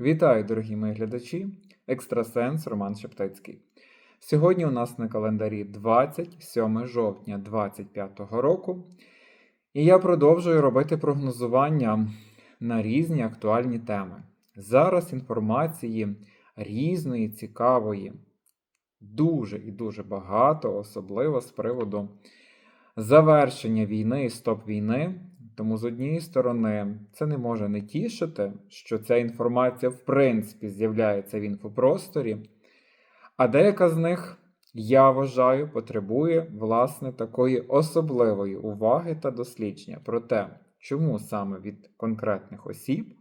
Вітаю, дорогі мої глядачі! Екстрасенс Роман Шептицький. Сьогодні у нас на календарі 27 жовтня 2025 року, і я продовжую робити прогнозування на різні актуальні теми. Зараз інформації різної, цікавої, дуже і дуже багато, особливо з приводу завершення війни і стоп війни. Тому з однієї сторони, це не може не тішити, що ця інформація, в принципі, з'являється в інфопросторі, а деяка з них, я вважаю, потребує власне такої особливої уваги та дослідження про те, чому саме від конкретних осіб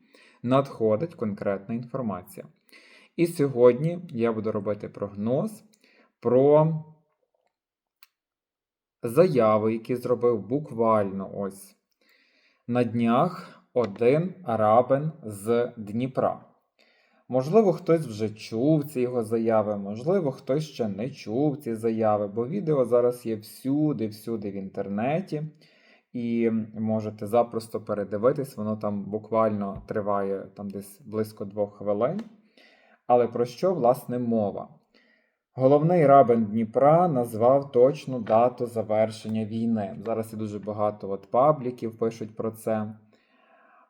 надходить конкретна інформація. І сьогодні я буду робити прогноз про заяви, які зробив буквально ось на днях один арабин з Дніпра. Можливо, хтось вже чув ці його заяви, можливо, хтось ще не чув ці заяви, бо відео зараз є всюди, всюди в інтернеті, і можете запросто передивитись, воно там буквально триває там десь близько двох хвилин. Але про що, власне, мова? Головний рабин Дніпра назвав точну дату завершення війни. Зараз і дуже багато от пабліків пишуть про це.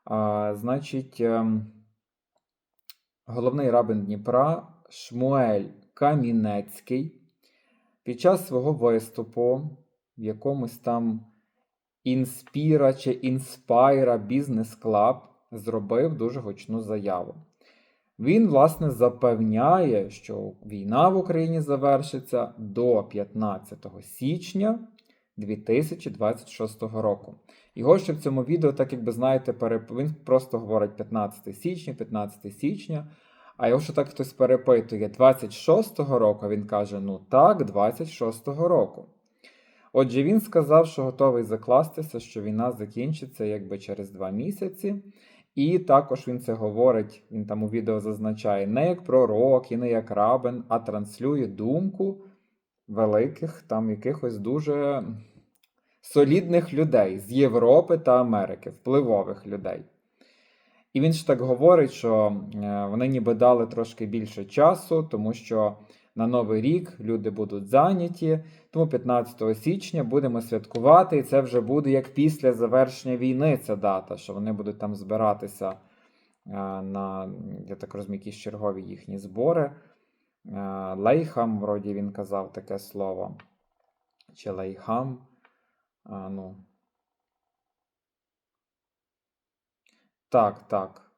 А, Значить, ем, головний рабин Дніпра Шмуель Камінецький під час свого виступу в якомусь там Інспіра чи Інспайра Бізнес Клаб зробив дуже гучну заяву. Він, власне, запевняє, що війна в Україні завершиться до 15 січня 2026 року. Його ще в цьому відео, так як би знаєте, переп... він просто говорить 15 січня, 15 січня. А його ще так хтось перепитує 26-го року, він каже: ну так, 26-го року. Отже, він сказав, що готовий закластися, що війна закінчиться якби через два місяці. І також він це говорить, він там у відео зазначає не як пророк і не як рабин, а транслює думку великих, там якихось дуже солідних людей з Європи та Америки, впливових людей. І він ж так говорить, що е, вони ніби дали трошки більше часу, тому що на Новий рік люди будуть зайняті. Тому 15 січня будемо святкувати, і це вже буде як після завершення війни ця дата, що вони будуть там збиратися на, я так розумію, якісь чергові їхні збори. Лейхам, вроді він казав таке слово. Чи лейхам. А, ну. Так, так.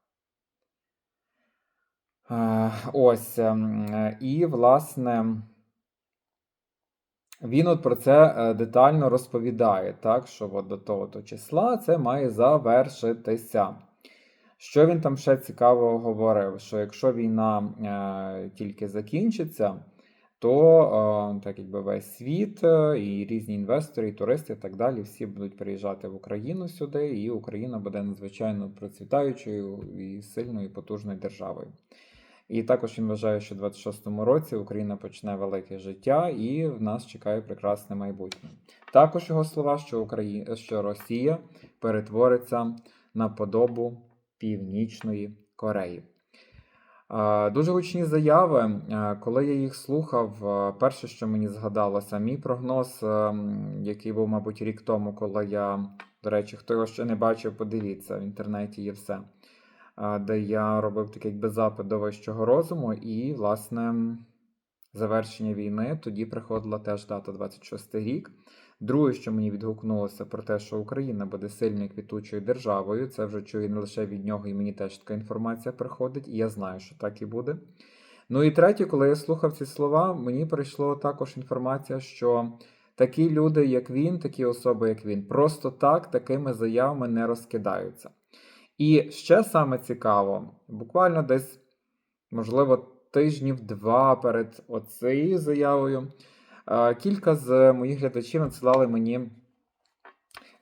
Ось. ем, І, власне, він от про це е, детально розповідає, так, що от до того -то числа це має завершитися. Що він там ще цікавого говорив? Що якщо війна е, тільки закінчиться, то е, так якби весь світ е, і різні інвестори, і туристи, і так далі, всі будуть приїжджати в Україну сюди, і Україна буде надзвичайно процвітаючою і сильною і потужною державою. І також він вважає, що в 26-му році Україна почне велике життя і в нас чекає прекрасне майбутнє. Також його слова, що Україна, що Росія перетвориться на подобу Північної Кореї. Дуже гучні заяви. Коли я їх слухав, перше, що мені згадалося, мій прогноз, який був, мабуть, рік тому, коли я, до речі, хто його ще не бачив, подивіться, в інтернеті є все де я робив такий якби запит до вищого розуму, і, власне, завершення війни тоді приходила теж дата 26 рік. Друге, що мені відгукнулося про те, що Україна буде сильною квітучою державою, це вже чую не лише від нього, і мені теж така інформація приходить, і я знаю, що так і буде. Ну і третє, коли я слухав ці слова, мені прийшла також інформація, що такі люди, як він, такі особи, як він, просто так такими заявами не розкидаються. І ще саме цікаво, буквально десь, можливо, тижнів два перед оцією заявою, кілька з моїх глядачів надсилали мені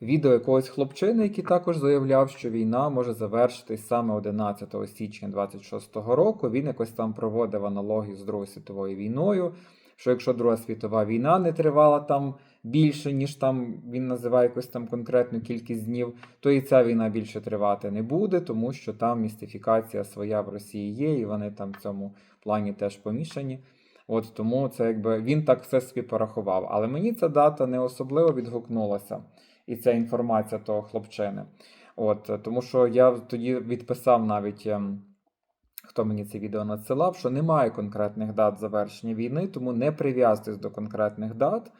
відео якогось хлопчини, який також заявляв, що війна може завершитись саме 11 січня 26 року. Він якось там проводив аналогію з Другою світовою війною. Що якщо Друга світова війна не тривала там більше, ніж там він називає якусь там конкретну кількість днів, то і ця війна більше тривати не буде, тому що там містифікація своя в Росії є, і вони там в цьому плані теж помішані. От тому це якби він так все собі порахував. Але мені ця дата не особливо відгукнулася, і ця інформація того хлопчини. От, тому що я тоді відписав навіть. ем, Хто мені це відео надсилав, що немає конкретних дат завершення війни, тому не прив'язуйтесь до конкретних дат.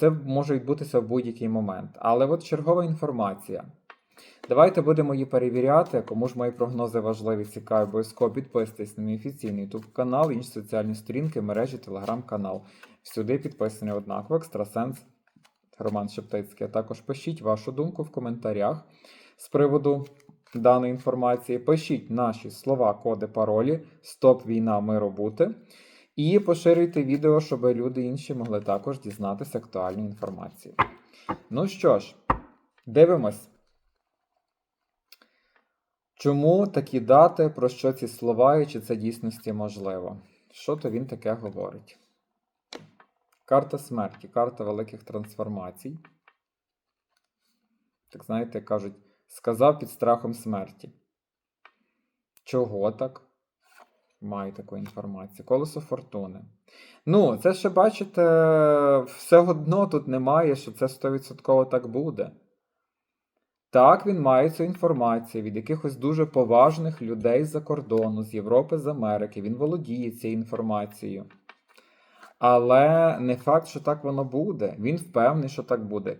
Це може відбутися в будь-який момент. Але от чергова інформація. Давайте будемо її перевіряти. Кому ж мої прогнози важливі, цікаві, обов'язково підписуйтесь на мій офіційний YouTube канал, інші соціальні сторінки, мережі, телеграм-канал. Всюди підписані однаково, екстрасенс Роман Шептицький. А також пишіть вашу думку в коментарях з приводу даної інформації. Пишіть наші слова, коди, паролі, стоп війна, миру бути. І поширюйте відео, щоб люди інші могли також дізнатися актуальні інформації. Ну що ж, дивимось. Чому такі дати, про що ці слова і чи це дійсності можливо? Що то він таке говорить? Карта смерті, карта великих трансформацій. Так знаєте, кажуть, сказав під страхом смерті. Чого так? Маю таку інформацію. Колесо фортуни. Ну, це ще бачите, все одно тут немає, що це 100% так буде. Так, він має цю інформацію від якихось дуже поважних людей з-за кордону, з Європи, з Америки. Він володіє цією інформацією. Але не факт, що так воно буде. Він впевнений, що так буде.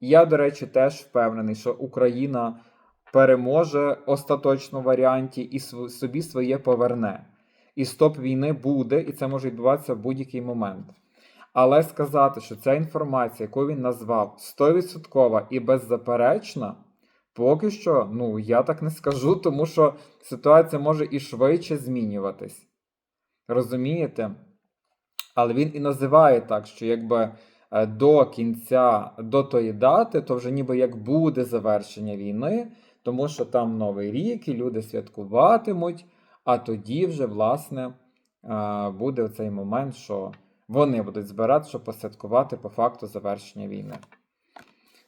Я, до речі, теж впевнений, що Україна переможе остаточно варіанті і собі своє поверне. І стоп війни буде, і це може відбуватися в будь-який момент. Але сказати, що ця інформація, яку він назвав 100% і беззаперечна, поки що, ну, я так не скажу, тому що ситуація може і швидше змінюватись. Розумієте? Але він і називає так, що якби е, до кінця, до тої дати, то вже ніби як буде завершення війни, тому що там Новий рік і люди святкуватимуть, а тоді вже, власне, е, буде цей момент, що вони будуть збирати, щоб посвяткувати по факту завершення війни.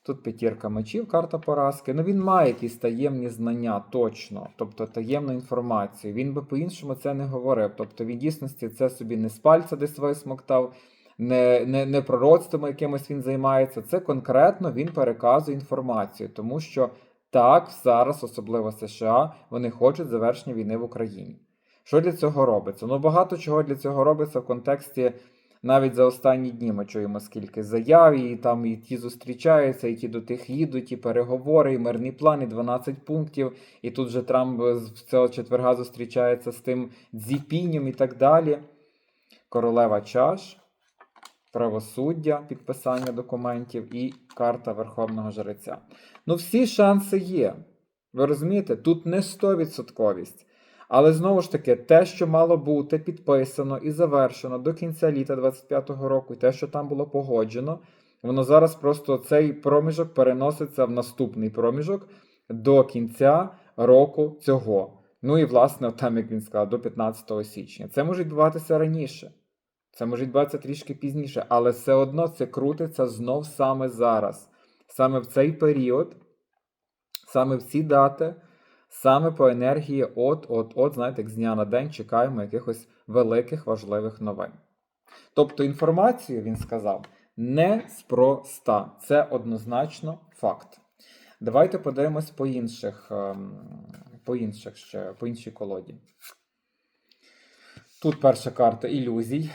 Тут п'ятірка мечів, карта поразки. Ну він має якісь таємні знання точно, тобто таємну інформацію. Він би по-іншому це не говорив. Тобто, він дійсності це собі не з пальця десь висмоктав, не, не, не пророцтвом якимось він займається. Це конкретно він переказує інформацію, тому що так, зараз, особливо США, вони хочуть завершення війни в Україні. Що для цього робиться? Ну багато чого для цього робиться в контексті. Навіть за останні дні ми чуємо скільки заяв, і там і ті зустрічаються, і ті до тих їдуть, і переговори, і мирний план, і 12 пунктів. І тут же Трамп з цього четверга зустрічається з тим дзіпінням і так далі. Королева чаш, правосуддя, підписання документів і карта Верховного Жреця. Ну, всі шанси є. Ви розумієте? Тут не 100%. Але знову ж таки, те, що мало бути підписано і завершено до кінця літа 25-го року, і те, що там було погоджено, воно зараз просто цей проміжок переноситься в наступний проміжок до кінця року цього. Ну і власне, там, як він сказав, до 15 січня. Це може відбуватися раніше. Це може відбуватися трішки пізніше, але все одно це крутиться знов саме зараз, саме в цей період, саме в ці дати. Саме по енергії от-от-от, знаєте, як з дня на день чекаємо якихось великих важливих новин. Тобто інформацію, він сказав, неспроста. Це однозначно факт. Давайте подивимось по інших, ем, по інших ще, по іншій колоді. Тут перша карта ілюзій.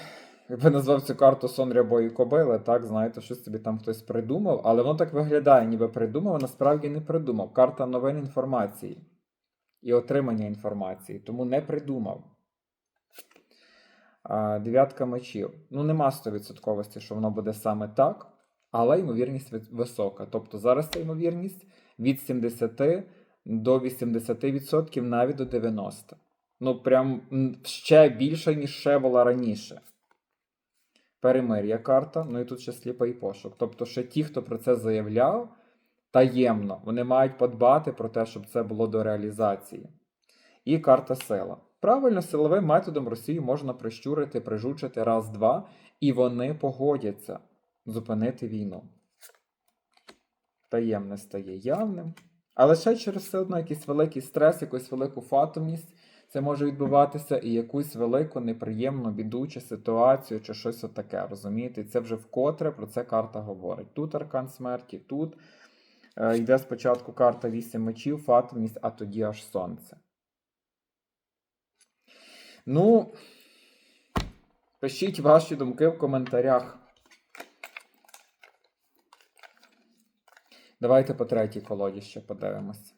Я би назвав цю карту сон рябої кобили, так, знаєте, щось собі там хтось придумав, але воно так виглядає, ніби придумав, а насправді не придумав. Карта новин інформації і отримання інформації, тому не придумав. Дев'ятка мечів. Ну, нема 100% що воно буде саме так, але ймовірність висока. Тобто зараз ця ймовірність від 70 до 80%, навіть до 90%. Ну, прям ще більше, ніж ще була раніше. Перемир'я карта, ну і тут ще сліпий пошук. Тобто, ще ті, хто про це заявляв, таємно, вони мають подбати про те, щоб це було до реалізації. І карта сила. Правильно, силовим методом Росію можна прищурити, прижучити раз-два, і вони погодяться. зупинити війну. Таємне стає явним. Але ще через все одно якийсь великий стрес, якусь велику фатомність. Це може відбуватися і якусь велику неприємну біду ситуацію, чи щось отаке. Розумієте? Це вже вкотре про це карта говорить. Тут аркан смерті, тут е, йде спочатку карта 8 мечів, фатомність, а тоді аж сонце. Ну, пишіть ваші думки в коментарях. Давайте по третій колоді ще подивимось.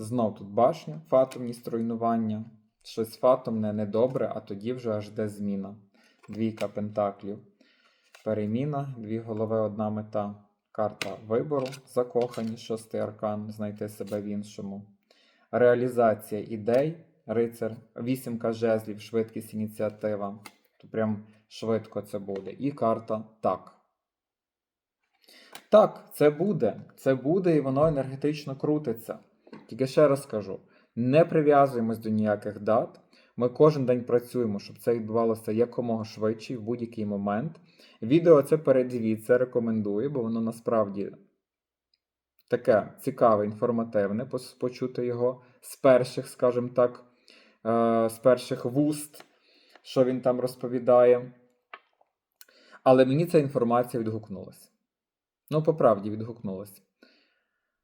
Знов тут башня, фатомність руйнування. Щось фатомне недобре, а тоді вже аж де зміна. Двійка пентаклів. Переміна, дві голови, одна мета. Карта вибору, закохані, шостий аркан, знайти себе в іншому. Реалізація ідей, рицар, вісімка жезлів, швидкість ініціатива. То прям швидко це буде. І карта так. Так, це буде. Це буде і воно енергетично крутиться. Тільки ще раз кажу: не прив'язуємось до ніяких дат. Ми кожен день працюємо, щоб це відбувалося якомога швидше в будь-який момент. Відео це передивіться, рекомендую, бо воно насправді таке цікаве, інформативне, почути його з перших, скажімо так, е, з перших вуст, що він там розповідає. Але мені ця інформація відгукнулася. Ну, по правді відгукнулася.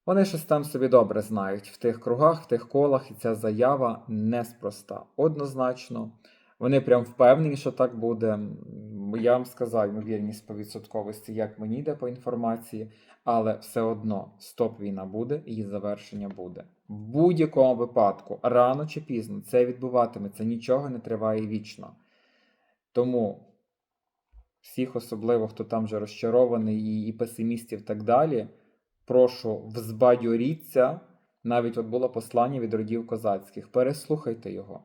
Вони щось там собі добре знають в тих кругах, в тих колах, і ця заява неспроста. Однозначно, вони прям впевнені, що так буде. Я вам сказав ймовірність по відсотковості, як мені йде по інформації, але все одно стоп війна буде, її завершення буде. В будь-якому випадку, рано чи пізно, це відбуватиметься, нічого не триває вічно. Тому всіх, особливо, хто там вже розчарований, і, і песимістів, так далі, прошу взбадьоріться. Навіть от було послання від родів козацьких. Переслухайте його.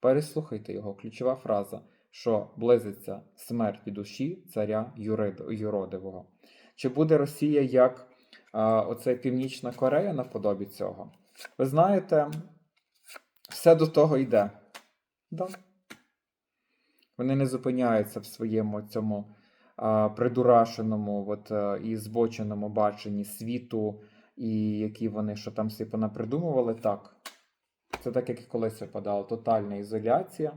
Переслухайте його. Ключова фраза, що близиться смерть душі царя Юродивого. Чи буде Росія як а, оце Північна Корея наподобі цього? Ви знаєте, все до того йде. Да. Вони не зупиняються в своєму цьому придурашеному от, і збоченому баченні світу, і які вони що там всі понапридумували. Так. Це так, як і колись випадало, тотальна ізоляція.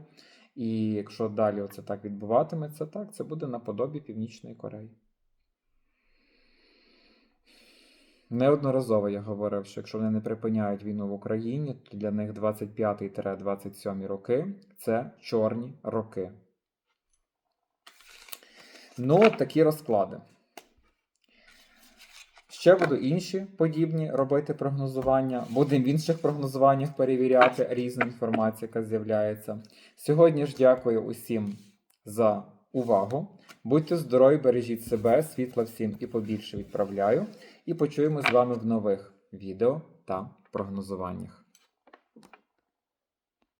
І якщо далі оце так відбуватиметься, так, це буде наподобі Північної Кореї. Неодноразово я говорив, що якщо вони не припиняють війну в Україні, то для них 25-27 роки це чорні роки. Ну, такі розклади. Ще буду інші подібні робити прогнозування. Будемо в інших прогнозуваннях перевіряти різну інформацію, яка з'являється. Сьогодні ж дякую усім за увагу. Будьте здорові, бережіть себе, світла всім і побільше відправляю. І почуємо з вами в нових відео та прогнозуваннях.